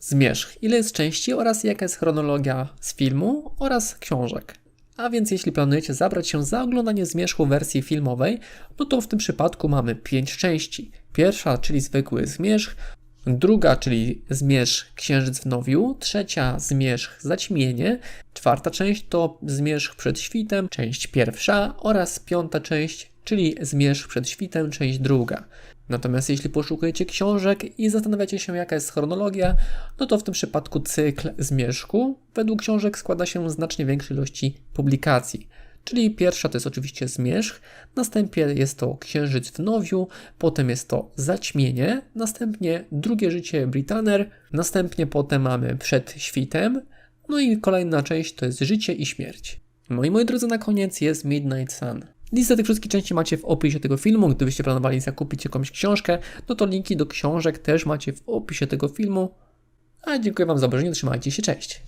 zmierzch, ile jest części oraz jaka jest chronologia z filmu oraz książek. A więc jeśli planujecie zabrać się za oglądanie zmierzchu wersji filmowej, no to w tym przypadku mamy 5 części. Pierwsza, czyli zwykły zmierzch, druga, czyli zmierzch Księżyc w Nowiu, trzecia zmierzch Zaćmienie, czwarta część to zmierzch przed świtem, część pierwsza oraz piąta część, czyli zmierzch przed świtem, część druga. Natomiast jeśli poszukujecie książek i zastanawiacie się, jaka jest chronologia, no to w tym przypadku cykl Zmierzchu według książek składa się z znacznie większej ilości publikacji. Czyli pierwsza to jest oczywiście Zmierzch, następnie jest to Księżyc w Nowiu, potem jest to Zaćmienie, następnie Drugie życie Britanner, następnie potem mamy Przed świtem, no i kolejna część to jest Życie i śmierć. No i moi drodzy, na koniec jest Midnight Sun. Listę tych wszystkich części macie w opisie tego filmu. Gdybyście planowali zakupić jakąś książkę, no to linki do książek też macie w opisie tego filmu. A dziękuję Wam za obejrzenie, trzymajcie się, cześć!